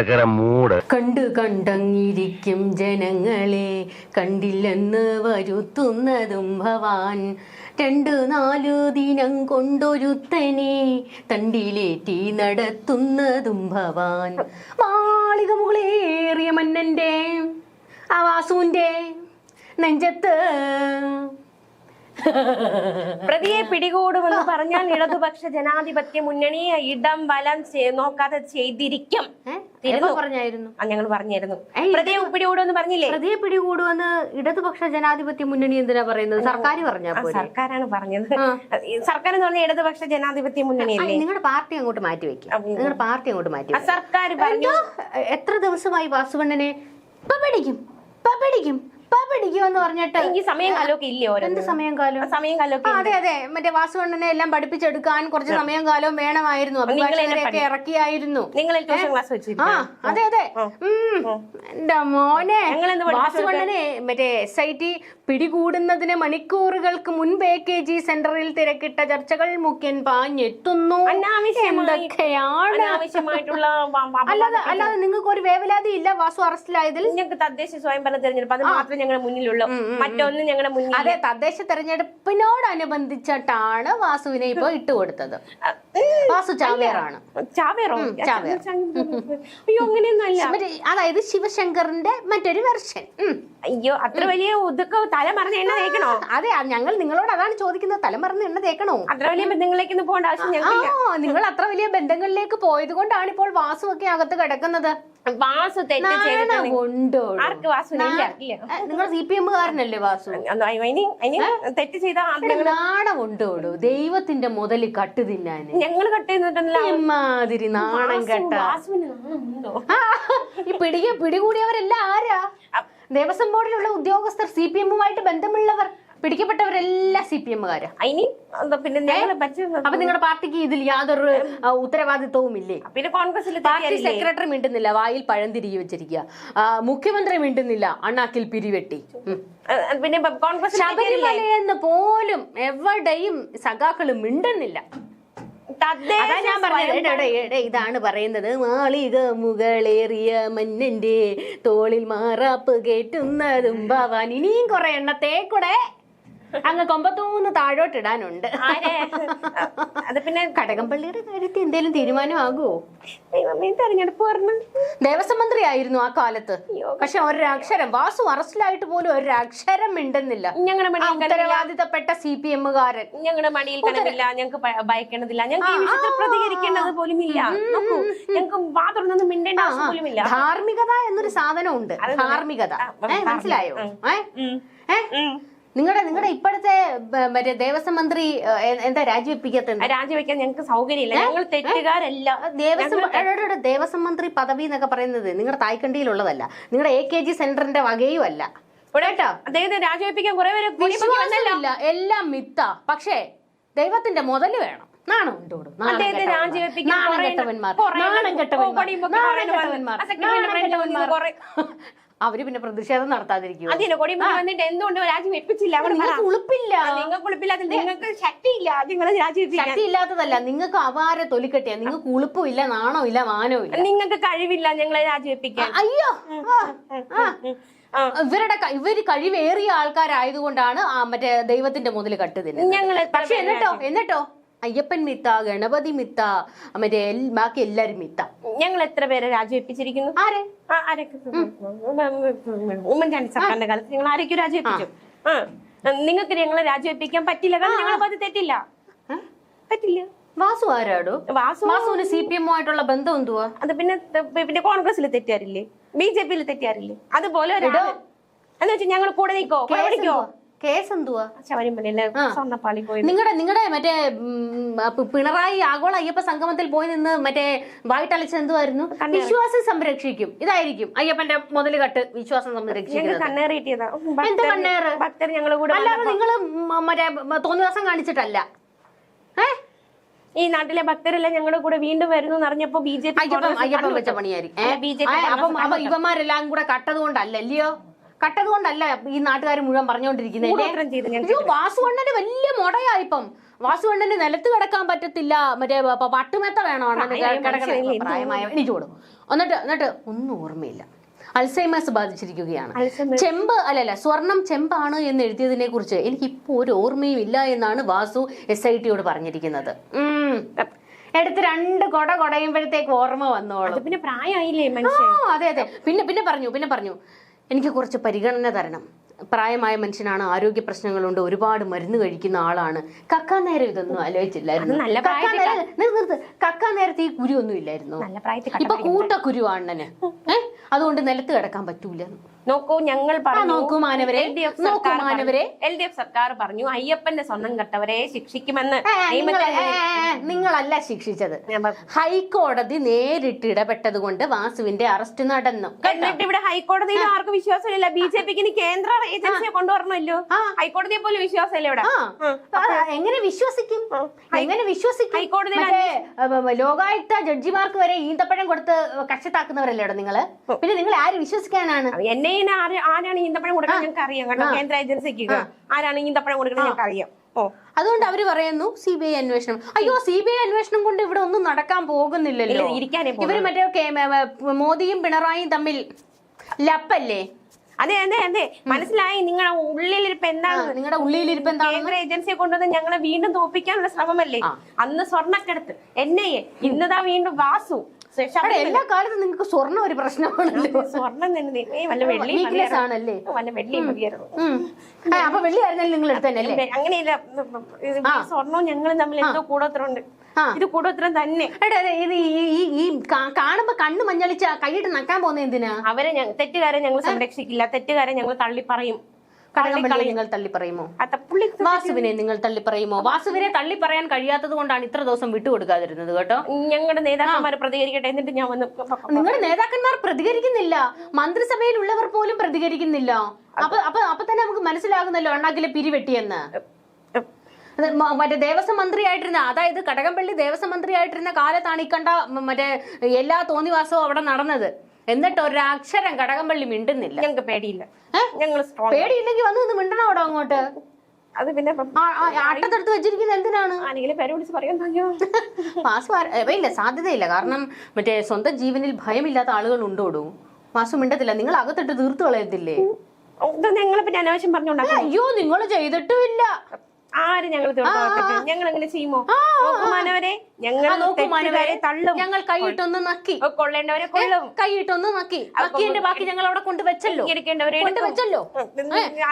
ഒലക്കര മൂട്. കണ്ടു കണ്ടങ്ങിരിക്കും ജനങ്ങളെ കണ്ടില്ലെന്ന് വരുത്തുന്നതും ഭവാൻ. രണ്ടു നാലു ദിനം കൊണ്ടൊരുത്തനെ തണ്ടിലേറ്റി നടത്തുന്നതും ഭവാൻ. മാളിക മുകളേറിയ മന്നന്റെ ആ വാസുവിന്റെ നെഞ്ചത്ത് പ്രതിയെ പിടികൂടുമെന്ന് പറഞ്ഞാൽ ഇടതുപക്ഷ ജനാധിപത്യ മുന്നണി ഇടം വലം നോക്കാതെ ചെയ്തിരിക്കും? പറഞ്ഞായിരുന്നു? ഞങ്ങൾ പറഞ്ഞായിരുന്നു. പ്രതിയെ പിടികൂടുമെന്ന് പറഞ്ഞില്ലേ? പ്രതിയെ പിടികൂടുമെന്ന് ഇടതുപക്ഷ ജനാധിപത്യ മുന്നണി എന്തിനാ പറയുന്നത്? സർക്കാർ പറഞ്ഞാ സർക്കാരാണ് പറഞ്ഞത്. സർക്കാർ എന്ന് പറഞ്ഞ ഇടതുപക്ഷ ജനാധിപത്യ മുന്നണിയല്ലേ നിങ്ങളുടെ പാർട്ടി അങ്ങോട്ട് മാറ്റി വെക്കും. നിങ്ങളുടെ പാർട്ടി അങ്ങോട്ട് മാറ്റി സർക്കാർ പറഞ്ഞു. എത്ര ദിവസമായി വാസുവണ്ണനെ? പപടിക്കും പിടിക്കും എന്ന് പറഞ്ഞിട്ട് ഈ സമയം കാലമൊക്കെ ഇല്ലേ എന്ത് സമയം കാലം? സമയം കാലമൊക്കെ അതെ അതെ. മറ്റേ വാസുകൊണ്ടനെ എല്ലാം പഠിപ്പിച്ചെടുക്കാൻ കുറച്ച് സമയം കാലവും വേണമായിരുന്നു. അഭിഭാഷകരെയൊക്കെ ഇറക്കിയായിരുന്നു. നിങ്ങൾ ട്യൂഷൻ ക്ലാസ് ആ അതെ അതെ. എന്താ എന്റെ മോനെ വാസുകൊണ്ടനെ മറ്റേ എസ് ഐ ടി പിടികൂടുന്നതിന് മണിക്കൂറുകൾക്ക് മുൻപേ കെ ജി സെന്ററിൽ തിരക്കിട്ട ചർച്ചകൾ മുഖ്യൻ പാഞ്ഞെത്തുന്നു അല്ലാതെ അല്ലാതെ നിങ്ങൾക്ക് ഒരു വേവലാതി ഇല്ല വാസു അറസ്റ്റിലായതിൽ? ഞങ്ങൾക്ക് തദ്ദേശ സ്വയംഭരണ തെരഞ്ഞെടുപ്പ് അത് മാത്രമേ ഞങ്ങളുടെ മുന്നിലുള്ളൂ മറ്റൊന്നും ഞങ്ങളുടെ മുന്നിൽ അതെ തദ്ദേശ തെരഞ്ഞെടുപ്പിനോടനുബന്ധിച്ചിട്ടാണ് വാസുവിനെ ഇപ്പൊ ഇട്ടുകൊടുത്തത് വാസു ചാവേറാണ്. ചാവേറോ? അയ്യോ അങ്ങനെയൊന്നും അല്ല അതായത് ശിവശങ്കറിന്റെ മറ്റൊരു വെർഷൻ. അയ്യോ അത്ര വലിയ ഒതുക്ക തല മറന്ന് എണ്ണ തേക്കണോ? അതെ ഞങ്ങൾ നിങ്ങളോട് അതാണ് ചോദിക്കുന്നത്. തലമറന്ന് എണ്ണ തേക്കണോ? അത്ര വലിയ ബന്ധങ്ങളിലേക്ക് പോകേണ്ട ആവശ്യം നിങ്ങൾ അത്ര വലിയ ബന്ധങ്ങളിലേക്ക് പോയത് കൊണ്ടാണ് ഇപ്പോൾ വാസുവൊക്കെ അകത്ത് കിടക്കുന്നത്. വാസു തെറ്റ് ഇല്ല? നിങ്ങൾ സി പി എമ്മുകാരനല്ലേ വാസു? ഒന്ന് അതിന് അതിന് തെറ്റ് ചെയ്ത ദൈവത്തിന്റെ മുതൽ കട്ട് തിന്നാന് ഞങ്ങൾ കട്ട് ചെയ്തിട്ടുണ്ടല്ലോ നാണം കെട്ട. ഈ പിടിക പിടികൂടിയവരെല്ലാം ആരാ? ദേവസ്വം ബോർഡിലുള്ള ഉദ്യോഗസ്ഥർ സി പി എമ്മുമായിട്ട് ബന്ധമുള്ളവർ. പിടിക്കപ്പെട്ടവരെല്ലാം സി പി എമ്മുകാര്. എന്താ പിന്നെ അപ്പൊ നിങ്ങളുടെ പാർട്ടിക്ക് ഇതിൽ യാതൊരു ഉത്തരവാദിത്വവും ഇല്ലേ പിന്നെ കോൺഗ്രസിൽ പാർട്ടി സെക്രട്ടറി മിണ്ടുന്നില്ല വായിൽ പഴം തിരികെ വെച്ചിരിക്കുക മുഖ്യമന്ത്രി മിണ്ടുന്നില്ല അണ്ണാക്കിൽ പിരിവെട്ടി. പിന്നെ കോൺഗ്രസ് ശബരിമലയെന്ന് പോലും എവിടെയും സഖാക്കൾ മിണ്ടുന്നില്ല. അതാ ഞാൻ പറഞ്ഞത്. ഇതാണ് പറയുന്നത്. മാളിക മുകളേറിയ മന്നന്റെ തോളിൽ മാറാപ്പ് കേറ്റുന്നതും ഭവാൻ. ഇനിയും കുറെ എണ്ണത്തെ കൂടെ. അങ്ങ് കൊമ്പത്തൂന്ന് താഴോട്ടിടാനുണ്ട്. അത് പിന്നെ കടകംപള്ളിയുടെ കാര്യത്തിൽ എന്തേലും തീരുമാനമാകുമോ തെരഞ്ഞെടുപ്പ് പറഞ്ഞു ദേവസ്വം മന്ത്രി ആയിരുന്നു ആ കാലത്ത്. പക്ഷെ ഒരക്ഷരം വാസു അറസ്റ്റിലായിട്ട് പോലും ഒരക്ഷരം മിണ്ടുന്നില്ല. ഞങ്ങളുടെ ഉത്തരവാദിത്തപ്പെട്ട സി പി എമ്മുകാരൻ. ഞങ്ങളുടെ മണിയിൽ കിടന്നില്ല ഞങ്ങൾക്ക് ഭയക്കണതില്ല. ഭയക്കേണ്ടതില്ല ഞങ്ങൾക്ക് പ്രതികരിക്കേണ്ടത് പോലും ഇല്ല ഞങ്ങൾക്ക് വാ തുറന്നൊന്നും മിണ്ടേണ്ട ആവശ്യം പോലും ഇല്ല ധാർമ്മികത എന്നൊരു സാധനം ഉണ്ട് ധാർമ്മികത. മനസ്സിലായോ? ഏഹ്. നിങ്ങളുടെ നിങ്ങളുടെ ഇപ്പോഴത്തെ മറ്റേ ദേവസ്വം മന്ത്രി എന്താ രാജിവെപ്പിക്കാത്ത രാജിവെക്കാൻ ഞങ്ങൾക്ക് സൗകര്യമില്ല. ഞങ്ങൾ തെറ്റുകാരല്ല. ദേവസ്വം ദേവസ്വം മന്ത്രി പദവി എന്നൊക്കെ പറയുന്നത് നിങ്ങളുടെ തായ്ക്കണ്ടിയിലുള്ളതല്ല. നിങ്ങളുടെ എ കെ ജി സെന്ററിന്റെ വകയും അല്ല. അദ്ദേഹത്തെ രാജിവെപ്പിക്കാൻ കുറെ പേര് എല്ലാം മിത്ത പക്ഷേ ദൈവത്തിന്റെ മുതൽ വേണം. നാണം ഉണ്ടോടും നാണം അദ്ദേഹത്തെ കെട്ടവന്മാർ. രാജിവെപ്പിക്കാൻ നാണം കെട്ടവന്മാർ. നാണം കെട്ടവന്മാർ. അവർ പിന്നെ പ്രതിഷേധം നടത്താതിരിക്കും വന്നിട്ട് എന്തുകൊണ്ട് രാജ്യം വെപ്പിച്ചില്ല. നിങ്ങൾക്ക് ഉളുപ്പില്ല. നിങ്ങൾക്ക് ഉളുപ്പില്ലാത്ത നിങ്ങൾക്ക് ശക്തിയില്ല. നിങ്ങളെ നിങ്ങൾക്ക് അപാര തൊലിക്കെട്ടിയ. നിങ്ങൾക്ക് ഉളുപ്പും ഇല്ല നാണോ ഇല്ല മാനോ ഇല്ല നിങ്ങൾക്ക് കഴിവില്ല ഞങ്ങളെ രാജിവെപ്പിക്കാൻ അയ്യോ. ഇവരുടെ ഇവർ കഴിവേറിയ ആൾക്കാരായതുകൊണ്ടാണ് മറ്റേ ദൈവത്തിന്റെ മുതൽ കട്ടുതിന് ഞങ്ങൾ പക്ഷെ എന്നിട്ടോ? എന്നിട്ടോ? അയ്യപ്പൻ മിത്ത ഗണപതി മിത്ത മറ്റേ ബാക്കി എല്ലാരും മിത്ത. ഞങ്ങൾ എത്ര പേരെ രാജിവെപ്പിച്ചിരിക്കുന്നു? ആരെ? ആരൊക്കെ? ഉമ്മൻചാണ്ടി സർക്കാരിന്റെ കാലത്ത് നിങ്ങൾ ആരൊക്കെ രാജിവെപ്പിച്ചു. നിങ്ങൾക്ക് ഞങ്ങളെ രാജിവെപ്പിക്കാൻ പറ്റില്ല. കാരണം ഞങ്ങൾ അത് തെറ്റില്ല. പറ്റില്ല. വാസു ആരാടോ? വാസു. വാസുവിന് സി പി എമ്മുമായിട്ടുള്ള ബന്ധം എന്തുവാ? അത് പിന്നെ പിന്നെ കോൺഗ്രസിൽ തെറ്റാറില്ലേ ബി ജെ പിയിൽ തെറ്റാറില്ലേ അതുപോലെ എന്ന് വെച്ചാൽ ഞങ്ങൾ കൂടെ നിൽക്കോ വിളിക്കോ കേസ് എന്തുവാ ശബരിമലയിലെ സ്വർണപ്പാളി പോയി നിങ്ങളുടെ നിങ്ങളുടെ മറ്റേ പിണറായി ആഗോള അയ്യപ്പ സംഗമത്തിൽ പോയി നിന്ന് മറ്റേ വായിട്ടലച്ച എന്തുവായിരുന്നു? വിശ്വാസം സംരക്ഷിക്കും. ഇതായിരിക്കും. അയ്യപ്പന്റെ മുതൽ കട്ട് വിശ്വാസം സംരക്ഷിക്കും സംരക്ഷിക്കുന്നത്. അല്ലാതെ നിങ്ങൾ മ- മറ്റേ തോന്നിവാസം കാണിച്ചിട്ടല്ല. ഏ? ഈ നാട്ടിലെ ഭക്തരെല്ലാം ഞങ്ങളുടെ കൂടെ വീണ്ടും വരുന്നു അറിഞ്ഞപ്പോ ബി ജെ പി അയ്യപ്പൻ വെച്ച പണിയായിരിക്കും. ഇവന്മാരെല്ലാം കൂടെ കട്ടത് കൊണ്ടല്ല അല്ലയോ കട്ടത് കൊണ്ടല്ല ഈ നാട്ടുകാർ മുഴുവൻ പറഞ്ഞുകൊണ്ടിരിക്കുന്നത് വാസുകൊണ്ടന്റെ വാസുവണ്ണന് വലിയ മുടയായി ഇപ്പം. വാസുവണ്ണന് നിലത്ത് കിടക്കാൻ പറ്റത്തില്ല. മറ്റേ പട്ടുമെത്ത വേണോ? പ്രായമായ കൊടുക്കും എന്നിട്ട് എന്നിട്ട് ഒന്നും ഓർമ്മയില്ല. അൾസൈമേഴ്സ് ബാധിച്ചിരിക്കുകയാണ്. ചെമ്പ് അല്ലല്ല സ്വർണം ചെമ്പാണ് എന്ന് എഴുതിയതിനെ കുറിച്ച് എനിക്ക് ഇപ്പോൾ ഒരു ഓർമ്മയും ഇല്ല എന്നാണ് വാസു എസ് ഐ ടിയോട് പറഞ്ഞിരിക്കുന്നത്. എടുത്ത് രണ്ട് കൊട കൊടയുമ്പോഴത്തേക്ക് ഓർമ്മ വന്നോളൂ. പിന്നെ പ്രായമായില്ലേ ആ അതെ അതെ. പിന്നെ പിന്നെ പറഞ്ഞു പിന്നെ പറഞ്ഞു. എനിക്ക് കുറച്ച് പരിഗണന തരണം. പ്രായമായ മനുഷ്യനാണ് ആരോഗ്യ പ്രശ്നങ്ങളുണ്ട് ഒരുപാട് മരുന്ന് കഴിക്കുന്ന ആളാണ്. കക്കാ നേരം ഇതൊന്നും ആലോചിച്ചില്ലായിരുന്നു. കക്കാൻ നേരത്തെ ഈ കുരു ഒന്നും ഇല്ലായിരുന്നു. ഇപ്പൊ കട്ട കൂട്ട കുരു അണ്ണന് ഏ? അതുകൊണ്ട് നിലത്ത് കിടക്കാൻ പറ്റൂല. നോക്കൂ ഞങ്ങൾ പറഞ്ഞു നോക്കൂ മാനവരെ, നോക്കൂ മാനവരെ. എൽ ഡി എഫ് സർക്കാർ പറഞ്ഞു അയ്യപ്പന്റെ സ്വന്തം കട്ടവരെ ശിക്ഷിക്കുമെന്ന്. നിങ്ങളല്ല ശിക്ഷിച്ചത്. ഹൈക്കോടതി നേരിട്ട് ഇടപെട്ടത് കൊണ്ട് വാസുവിന്റെ അറസ്റ്റ് നടന്നു? എന്നിട്ട് ഇവിടെ ഹൈക്കോടതിയിൽ ആർക്കും വിശ്വാസമില്ല. ബി ജെ പിക്ക് ഇനി കേന്ദ്ര ഏജൻസിയെ കൊണ്ടുവരണമല്ലോ. ഹൈക്കോടതിയെ പോലും വിശ്വാസമില്ല ഇവിടെ. എങ്ങനെ വിശ്വസിക്കും? എങ്ങനെ വിശ്വസിക്കും? ഹൈക്കോടതി ലോകായുക്ത ജഡ്ജിമാർക്ക് വരെ ഈന്തപ്പഴം കൊടുത്ത് കക്ഷത്താക്കുന്നവരല്ലേ നിങ്ങൾ? പിന്നെ നിങ്ങൾ ആര് വിശ്വസിക്കാനാണ്? എന്നെ ആര് ആരാണ് ഈന്തപ്പഴം കൊടുക്കുന്നത് ഞങ്ങൾക്ക് അറിയാം കേട്ടോ കേന്ദ്ര ഏജൻസിക്ക് ആരാണ് ഈന്തപ്പഴം കൊടുക്കുന്നത് ഞങ്ങൾക്ക് അറിയാം ഓ. അതുകൊണ്ട് അവർ പറയുന്നു സി ബി ഐ അന്വേഷണം. അയ്യോ സി ബി ഐ അന്വേഷണം കൊണ്ട് ഇവിടെ ഒന്നും നടക്കാൻ പോകുന്നില്ലല്ലോ. ഇരിക്കാനേ ഇവർ മറ്റേ മോദിയും പിണറായിയും തമ്മിൽ ലപ്പല്ലേ? അതെ അതെ അതെ. മനസ്സിലായി? നിങ്ങളുടെ ഉള്ളിലിരിപ്പ് എന്താണ്? നിങ്ങളുടെ ഉള്ളിലിരിപ്പ് എന്താണ്? കേന്ദ്ര ഏജൻസിയെ കൊണ്ടുവന്ന് ഞങ്ങളെ വീണ്ടും തോപ്പിക്കാനുള്ള ശ്രമമല്ലേ? അന്ന് സ്വർണക്കെടുത്ത് എന്നെ ഇന്നതാ വീണ്ടും വാസു എല്ലാ കാലത്തും നിങ്ങൾക്ക് സ്വർണം ഒരു പ്രശ്നമാണല്ലോ. സ്വർണം തന്നെ വല്ല വെള്ളി ആണല്ലേ വല്ല വെള്ളി മതിയായിരുന്നു. അപ്പൊ വെള്ളി ആയിരുന്നല്ലോ നിങ്ങൾ എടുത്തല്ലേ അങ്ങനെയല്ല സ്വർണവും ഞങ്ങളും തമ്മിൽ എന്തോ കൂടോത്രമുണ്ട്. ഇത് കൂടോത്രം തന്നെ. ഇത് ഈ കാണുമ്പോ കണ്ണു മഞ്ഞളിച്ച കൈയിട്ട് നക്കാൻ പോകുന്ന എന്തിനാ? അവരെ തെറ്റുകാരെ ഞങ്ങൾ സംരക്ഷിക്കില്ല. തെറ്റുകാരെ ഞങ്ങൾ തള്ളി പറയും കടകംപള്ളി നിങ്ങൾ തള്ളി പറയുമോ വാസുവിനെ നിങ്ങൾ തള്ളി പറയുമോ വാസുവിനെ തള്ളി പറയാൻ കഴിയാത്തത് കൊണ്ടാണ് ഇത്ര ദിവസം വിട്ടുകൊടുക്കാതിരുന്നത് കേട്ടോ. ഞങ്ങളുടെ നേതാക്കന്മാർ പ്രതികരിക്കട്ടെ എന്നിട്ട് ഞാൻ വന്ന് നിങ്ങളുടെ നേതാക്കന്മാർ പ്രതികരിക്കുന്നില്ല. മന്ത്രിസഭയിലുള്ളവർ പോലും പ്രതികരിക്കുന്നില്ല. അപ്പൊ അപ്പൊ അപ്പൊ തന്നെ നമുക്ക് മനസ്സിലാകുന്നല്ലോ അണ്ണാക്കിലെ പിരിവെട്ടിയെന്ന്. മറ്റേ ദേവസ്വം മന്ത്രിയായിട്ടിരുന്ന അതായത് കടകംപള്ളി ദേവസ്വം മന്ത്രിയായിട്ടിരുന്ന കാലത്താണ് ഈ കണ്ട മറ്റേ എല്ലാ തോന്നിവാസവും അവിടെ നടന്നത്. എന്നിട്ട് ഒരക്ഷരം കടകംപള്ളി മിണ്ടുന്നില്ല. ഞങ്ങൾക്ക് പേടിയില്ല. ഞങ്ങൾ പേടിയില്ലെങ്കിൽ വന്ന് നിന്ന് മിണ്ടണം അവിടെ അങ്ങോട്ട്? അത് പിന്നെ ആട്ടത്തെടുത്ത് വെച്ചിരിക്കുന്നത് എന്തിനാണ്? ആരെങ്കിലും പേര് വിളിച്ച് ആര- ഏ, ഇല്ല സാധ്യതയില്ല. കാരണം മറ്റേ സ്വന്തം ജീവനിൽ ഭയമില്ലാത്ത ആളുകൾ ഉണ്ടോടും? മാസു മിണ്ടത്തില്ല. നിങ്ങൾ അകത്തിട്ട് തീർത്തു കളയത്തില്ലേ? ഞങ്ങളിപ്പോ അനാവശ്യം പറഞ്ഞോണ്ടാ അയ്യോ നിങ്ങൾ ചെയ്തിട്ടുമില്ല. ആര് ഞങ്ങൾ ഞങ്ങൾ അങ്ങനെ ചെയ്യുമോ? മാനവരെ. ഞങ്ങൾ തള്ളും. ഞങ്ങൾ കൈയിട്ടൊന്ന് നക്കി. കൊള്ളേണ്ടവരെ കൊള്ളും കൈയിട്ടൊന്ന് നക്കി. നക്കിന്റെ ബാക്കി ഞങ്ങൾ അവിടെ കൊണ്ടുവച്ചല്ലോ. എടുക്കേണ്ടവരെ കൊണ്ടുവച്ചല്ലോ.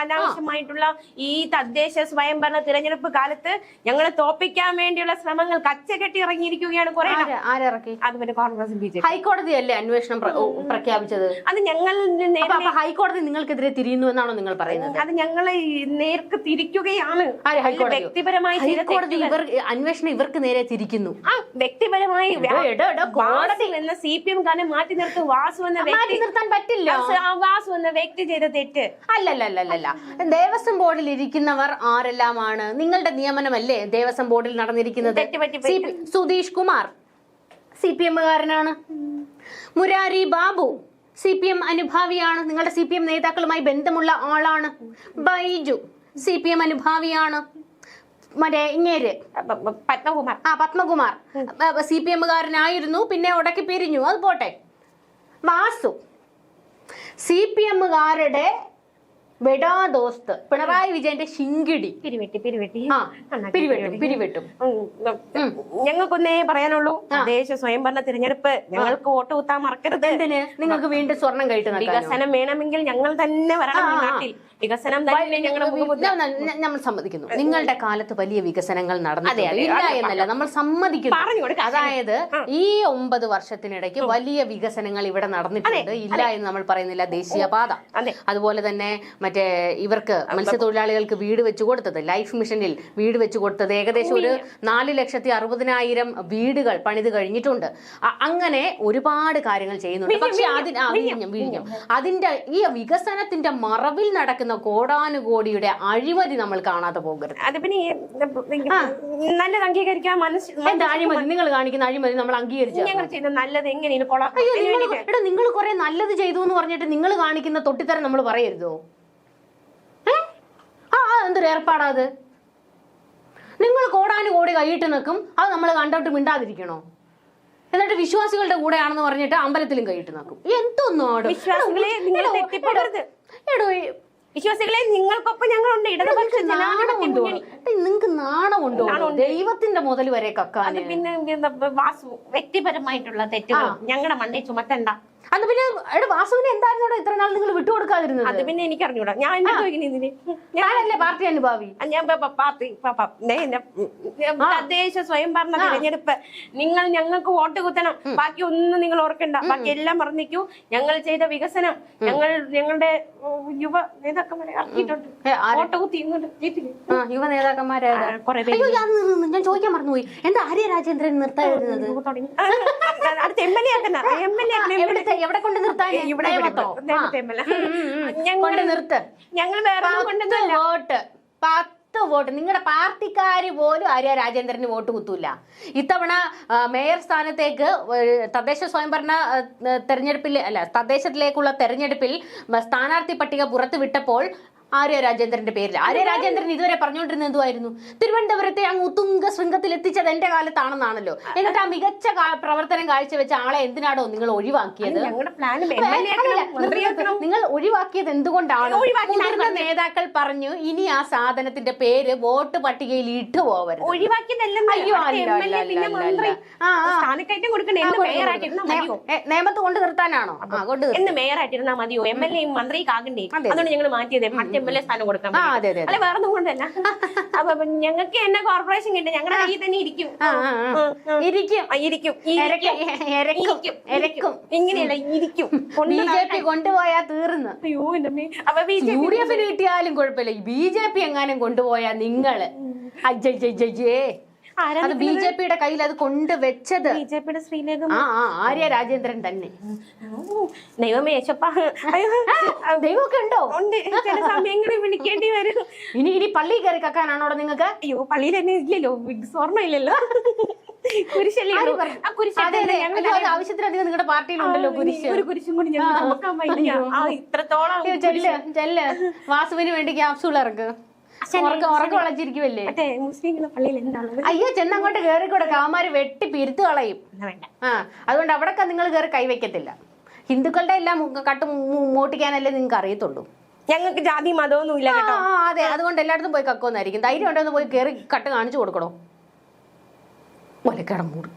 അനാവശ്യമായിട്ടുള്ള ഈ തദ്ദേശ സ്വയംഭരണ തിരഞ്ഞെടുപ്പ് കാലത്ത് ഞങ്ങളെ തോപ്പിക്കാൻ വേണ്ടിയുള്ള ശ്രമങ്ങൾ കച്ചകെട്ടി ഇറങ്ങിയിരിക്കുകയാണ് കുറെ ആരിറക്കി അത് പിന്നെ കോൺഗ്രസ് ബി ജെ ഹൈക്കോടതി അല്ലേ അന്വേഷണം പ്രഖ്യാപിച്ചത്? അത് ഞങ്ങൾ ഹൈക്കോടതി നിങ്ങൾക്കെതിരെ തിരിയുന്നു എന്നാണോ നിങ്ങൾ പറയുന്നത്? അത് ഞങ്ങളെ നേർക്ക് തിരിക്കുകയാണ്. വ്യക്തിപരമായി ഹൈക്കോടതി ഇവർ അന്വേഷണം ഇവർക്ക് നേരെ തിരിക്കുന്നു. ആ വ്യക്തിപരമായി വാസു എന്ന സി പി എം കാരനെ മാറ്റി നിർത്തി. വാസു എന്ന മാറ്റി നിർത്താൻ പറ്റില്ല. വാസു എന്ന വ്യക്തി ചെയ്ത തെറ്റ്. അല്ലല്ലല്ലല്ല. ദേവസ്വം ബോർഡിൽ ഇരിക്കുന്നവർ ആരെല്ലാമാണ്? നിങ്ങളുടെ നിയമനമല്ലേ ദേവസ്വം ബോർഡിൽ നടന്നിരിക്കുന്നത്? Sudheesh Kumar. C P എമ്മുകാരനാണ് Murari Babu. C P M അനുഭാവിയാണ്. നിങ്ങളുടെ സി പി എം നേതാക്കളുമായി ബന്ധമുള്ള ആളാണ്. ബൈജു. സി പി എം അനുഭാവിയാണ്. മറ്റേ ഇങ്ങേര് പത്മകുമാർ. ആ പത്മകുമാർ. സി പി എമ്മുകാരനായിരുന്നു പിന്നെ ഉടക്കി പിരിഞ്ഞു അത് പോട്ടെ. വാസു. സി പി എമ്മുകാരുടെ വെടാദോസ്ത് പിണറായി വിജയന്റെ ശിങ്കിടി. പിരിവെട്ടി പിരിവെട്ടി. ആ പിരിവെട്ടും പിരിവെട്ടും. ഞങ്ങൾക്കൊന്നേ പറയാനുള്ളൂ. സ്വയം സ്വയംഭരണ തിരഞ്ഞെടുപ്പ്. ഞങ്ങൾക്ക് വോട്ട് കുത്താൻ മറക്കരുത്. എന്തിന്? നിങ്ങൾക്ക് വീണ്ടും സ്വർണം കഴിട്ട്? വികസനം വേണമെങ്കിൽ ഞങ്ങൾ തന്നെ വരണം ഈ നാട്ടിൽ. വികസനം നമ്മൾ സമ്മതിക്കുന്നു. നിങ്ങളുടെ കാലത്ത് വലിയ വികസനങ്ങൾ നടന്നിട്ടുണ്ട്. ഇല്ല എന്നല്ല. നമ്മൾ സമ്മതിക്കുന്നു. അതായത് ഈ ഒമ്പത് വർഷത്തിനിടയ്ക്ക് വലിയ വികസനങ്ങൾ ഇവിടെ നടന്നിട്ടുണ്ട്. ഇല്ല എന്ന് നമ്മൾ പറയുന്നില്ല. ദേശീയപാത. അതെ. അതുപോലെ തന്നെ മറ്റേ ഇവർക്ക് മത്സ്യത്തൊഴിലാളികൾക്ക് വീട് വെച്ചു കൊടുത്തത് ലൈഫ് മിഷനിൽ വീട് വെച്ചു കൊടുത്തത് ഏകദേശം ഒരു നാല് ലക്ഷത്തി അറുപതിനായിരം വീടുകൾ പണിത് കഴിഞ്ഞിട്ടുണ്ട്. അങ്ങനെ ഒരുപാട് കാര്യങ്ങൾ ചെയ്യുന്നുണ്ട്. പക്ഷെ അതിന് വിഴിഞ്ഞം വിഴിഞ്ഞം അതിന്റെ ഈ വികസനത്തിന്റെ മറവിൽ നടക്കുന്ന കോടാനുകോടിയുടെ അഴിമതി നമ്മൾ കാണാതെ പോകരുത്. അത് പിന്നെ നല്ലത് അംഗീകരിക്കാൻ മനസ്സ് അഴിമതി? നിങ്ങൾ കാണിക്കുന്ന അഴിമതി നമ്മൾ അംഗീകരിച്ചു ഞങ്ങൾ ചെയ്യുന്ന നല്ലത് എങ്ങനെയാണ്? നിങ്ങൾ കുറെ നല്ലത് ചെയ്തു എന്ന് പറഞ്ഞിട്ട് നിങ്ങൾ കാണിക്കുന്ന തൊട്ടിത്തരം നമ്മൾ പറയരുതോ? എന്തൊരു ഏർപ്പാടാ അത്? നിങ്ങൾ കോടാനു കോടി കൈയിട്ട് നിൽക്കും അത് നമ്മൾ കണ്ടോട്ട് മിണ്ടാതിരിക്കണോ? എന്നിട്ട് വിശ്വാസികളുടെ കൂടെയാണെന്ന് പറഞ്ഞിട്ട് അമ്പലത്തിലും കൈയിട്ട് നിൽക്കും. തെറ്റിപ്പോകരുത്. എടോ വിശ്വാസികളെ നിങ്ങൾക്കൊപ്പം ഞങ്ങളുണ്ട്. ഇടതുപക്ഷ നിങ്ങൾക്ക് നാണമുണ്ടോ? നിങ്ങൾക്ക് നാണമുണ്ടോ? ദൈവത്തിന്റെ മുതൽ വരെ കക്കാൻ പിന്നെ വാസു വ്യക്തിപരമായിട്ടുള്ള തെറ്റുകൾ. ഞങ്ങളുടെ മണ്ണിൽ ചുമത്തണ്ട. അത് പിന്നെ എടാ വാസുവിനെ എന്തായിരുന്നു ഇത്ര നാൾ നിങ്ങൾ വിട്ടുകൊടുക്കാതിരുന്നത് അത് പിന്നെ എനിക്ക് അറിഞ്ഞൂടാ ഞാൻ എന്താ ചോദിക്കുന്നത് ഇതിന് ഞാനല്ലേ പാർട്ടി അനുഭാവി ഞാൻ പ- പ- പാർട്ടി പ- പ- ദേ എന്നെ, തദ്ദേശ സ്വയംഭരണ തിരഞ്ഞെടുപ്പ് നിങ്ങൾ ഞങ്ങൾക്ക് വോട്ട് കുത്തണം ബാക്കി ഒന്നും നിങ്ങൾ ഓർക്കണ്ട ബാക്കി എല്ലാം മറന്നിക്കൂ ഞങ്ങൾ ചെയ്ത വികസനം ഞങ്ങൾ ഞങ്ങളുടെ ഉം, യുവ നേതാക്കന്മാരെ ഇറക്കിയിട്ടുണ്ട് ഏ, ആര്? വോട്ട് കുത്തി ഇങ്ങോട്ട് ജീപ്പിൽ. ആ യുവ നേതാക്കന്മാരായത് ആ, കുറെ പേര് അയ്യോ ഞാൻ നിന്ന് ഞാൻ ചോദിക്കാൻ മറന്നുപോയി എന്താ ആര്യ രാജേന്ദ്രൻ നിർത്താതിരുന്നത് തുടങ്ങി ആ, അടുത്ത എം എൽ എ ആക്കുന്ന എം എൽ എ എവിടുത്തെ എവിടെ കൊണ്ട് നിർത്താൻ? ഇവിടെ കൊണ്ട് ഞങ്ങൾ നിർത്ത്. ഞങ്ങൾ വേറെ വോട്ട്. പത്ത് വോട്ട്. നിങ്ങളുടെ പാർട്ടിക്കാര് പോലും ആര്യ രാജേന്ദ്രന് വോട്ട് കുത്തൂല. ഇത്തവണ മേയർ സ്ഥാനത്തേക്ക് തദ്ദേശ സ്വയംഭരണ തെരഞ്ഞെടുപ്പിൽ അല്ല തദ്ദേശത്തിലേക്കുള്ള തെരഞ്ഞെടുപ്പിൽ സ്ഥാനാർത്ഥി പട്ടിക പുറത്തു വിട്ടപ്പോൾ ആര്യ രാജേന്ദ്രന്റെ പേരിൽ. ആര്യ രാജേന്ദ്രൻ ഇതുവരെ പറഞ്ഞുകൊണ്ടിരുന്ന എന്തുമായിരുന്നു തിരുവനന്തപുരത്തെ അങ്ങ് ഉത്തുംഗ ശൃംഗത്തിൽ എത്തിച്ചത് എന്റെ കാലത്താണെന്നാണല്ലോ. എന്നിട്ട് ആ മികച്ച പ്രവർത്തനം കാഴ്ചവെച്ച ആളെ എന്തിനാണോ നിങ്ങൾ ഒഴിവാക്കിയത്? മന്ത്രി. നിങ്ങൾ ഒഴിവാക്കിയത് എന്തുകൊണ്ടാണ്? മുതിർന്ന നേതാക്കൾ പറഞ്ഞു ഇനി ആ സാധനത്തിന്റെ പേര് വോട്ട് പട്ടികയിൽ ഇട്ട് പോവരുത്. നിയമത്ത് മന്ത്രി. കൊണ്ട് നിർത്താനാണോ? കൊണ്ട് മേയറായിട്ടിരുന്നാ മതിയോ? എം എൽ എയും മന്ത്രിക്ക് ആകണ്ടേ? അതുകൊണ്ട് ഞങ്ങൾ മാറ്റിയത് മറ്റേ എ സ്ഥാനം കൊടുക്കാൻ അല്ലെ വേറെ ഒന്നും കൊണ്ടല്ല അപ്പൊ ഞങ്ങൾക്ക് എന്നെ കോർപ്പറേഷൻ കിട്ടും. ഞങ്ങളുടെ കയ്യിൽ തന്നെ ഇരിക്കും. ഇരിക്കും. ഇരിക്കും. ഇരിക്കും. ഇങ്ങനെയല്ല ഇരിക്കും. ബി ജെ പി കൊണ്ടുപോയാ തീർന്നു. അയ്യോ എന്റെ. അപ്പൊ യു ഡി എഫിന് കിട്ടിയാലും കുഴപ്പമില്ല. ബി ജെ പി എങ്ങാനും കൊണ്ടുപോയാ നിങ്ങൾ. അജ്ജേ ആരാ അത് ബി ജെ പിയുടെ കയ്യിൽ അത് കൊണ്ടുവച്ചത് ബി ജെ പിയുടെ ശ്രീലേഖ ആ ആ ആര്യ രാജേന്ദ്രൻ തന്നെ. ദൈവമേ യശപ്പ. അയ്യോ. ആ, ദൈവമൊക്കെ ഉണ്ടോ? ഉണ്ട്. ചില സമയങ്ങളിൽ വിളിക്കേണ്ടി വരും. ഇനി ഇനി പള്ളി കയറി കക്കാനാണോ നിങ്ങൾക്ക്? അയ്യോ പള്ളിയിൽ തന്നെ ഇല്ലല്ലോ. സ്വർണ ഇല്ലല്ലോ കുരിശല്ലേ ഉള്ളൂ. ആ കുരിശ് അതെ അതെ. അയ്യോ, അത് ആവശ്യത്തിലധികം നിങ്ങളുടെ പാർട്ടിയിലുണ്ടല്ലോ കുരിശ്. ഒരു കുരിശും കൂടി ഞങ്ങൾ വയ്യ. ആ ഇത്രത്തോളം അയ്യോ, ചെല്ല് ചെല്ല്. വാസുവിന് വേണ്ടി ക്യാപ്സൂൾ ഇറക്ക് ഉറക്കം ഉറക്കം വളച്ചിരിക്കുവല്ലേ മറ്റേ മുസ്ലിങ്ങളുടെ പള്ളിയിൽ എന്താണുള്ളത് അയ്യോ ചെന്നങ്ങോട്ട് കയറിക്കൂടെ കാമാര് വെട്ടി പിരുത്തു കളയും. ആ അതുകൊണ്ട് അവിടൊക്കെ നിങ്ങൾ കയറി കൈവയ്ക്കത്തില്ല ഹിന്ദുക്കളുടെ എല്ലാം കട്ട് മോട്ടിക്കാനല്ലേ നിങ്ങൾക്ക് അറിയത്തുള്ളൂ. ഞങ്ങൾക്ക് ജാതി മതമൊന്നും ഇല്ല കേട്ടോ. അതെ. അതുകൊണ്ട് എല്ലായിടത്തും പോയി കക്കുമെന്നായിരിക്കും ധൈര്യം ഉണ്ടോ പോയി കയറി കട്ട് കാണിച്ചു കൊടുക്കണോ? ഒലക്കടം മൂട്.